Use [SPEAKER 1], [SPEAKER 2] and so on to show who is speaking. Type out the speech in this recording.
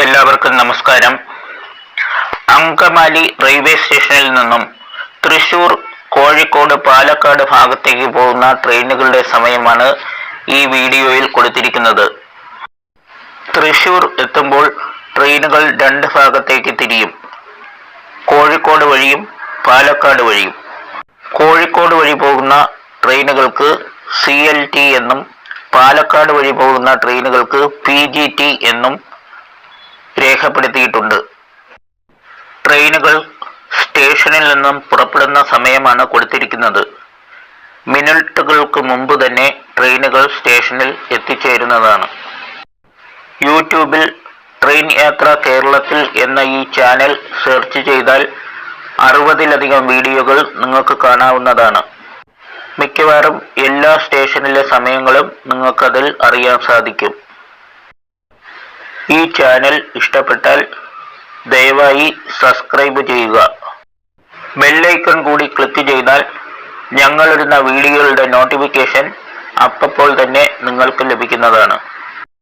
[SPEAKER 1] എല്ലാവർക്കും നമസ്കാരം. അങ്കമാലി റെയിൽവേ സ്റ്റേഷനിൽ നിന്നും തൃശൂർ കോഴിക്കോട് പാലക്കാട് ഭാഗത്തേക്ക് പോകുന്ന ട്രെയിനുകളുടെ സമയമാണ് ഈ വീഡിയോയിൽ കൊടുത്തിരിക്കുന്നത്. തൃശൂർ എത്തുമ്പോൾ ട്രെയിനുകൾ രണ്ട് ഭാഗത്തേക്ക് തിരിയും. കോഴിക്കോട് വഴിയും പാലക്കാട് വഴിയും. കോഴിക്കോട് വഴി പോകുന്ന ട്രെയിനുകൾക്ക് സി എൽ ടി എന്നും പാലക്കാട് വഴി പോകുന്ന ട്രെയിനുകൾക്ക് പി ജി ടി എന്നും രേഖപ്പെടുത്തിയിട്ടുണ്ട്. ട്രെയിനുകൾ സ്റ്റേഷനിൽ നിന്നും പുറപ്പെടുന്ന സമയമാണ് കൊടുത്തിരിക്കുന്നത്. മിനിറ്റുകൾക്ക് മുമ്പ് തന്നെ ട്രെയിനുകൾ സ്റ്റേഷനിൽ എത്തിച്ചേരുന്നതാണ്. യൂട്യൂബിൽ ട്രെയിൻ യാത്ര കേരളത്തിൽ എന്ന ഈ ചാനൽ സെർച്ച് ചെയ്താൽ അറുപതിലധികം വീഡിയോകൾ നിങ്ങൾക്ക് കാണാവുന്നതാണ്. മിക്കവാറും എല്ലാ സ്റ്റേഷനിലെ സമയങ്ങളും നിങ്ങൾക്കതിൽ അറിയാൻ സാധിക്കും. ഈ ചാനൽ ഇഷ്ടപ്പെട്ടാൽ ദയവായി സബ്സ്ക്രൈബ് ചെയ്യുക. ബെല്ലൈക്കൺ കൂടി ക്ലിക്ക് ചെയ്താൽ ഞങ്ങളിടുന്ന വീഡിയോകളുടെ നോട്ടിഫിക്കേഷൻ അപ്പോൾ തന്നെ നിങ്ങൾക്ക് ലഭിക്കുന്നതാണ്.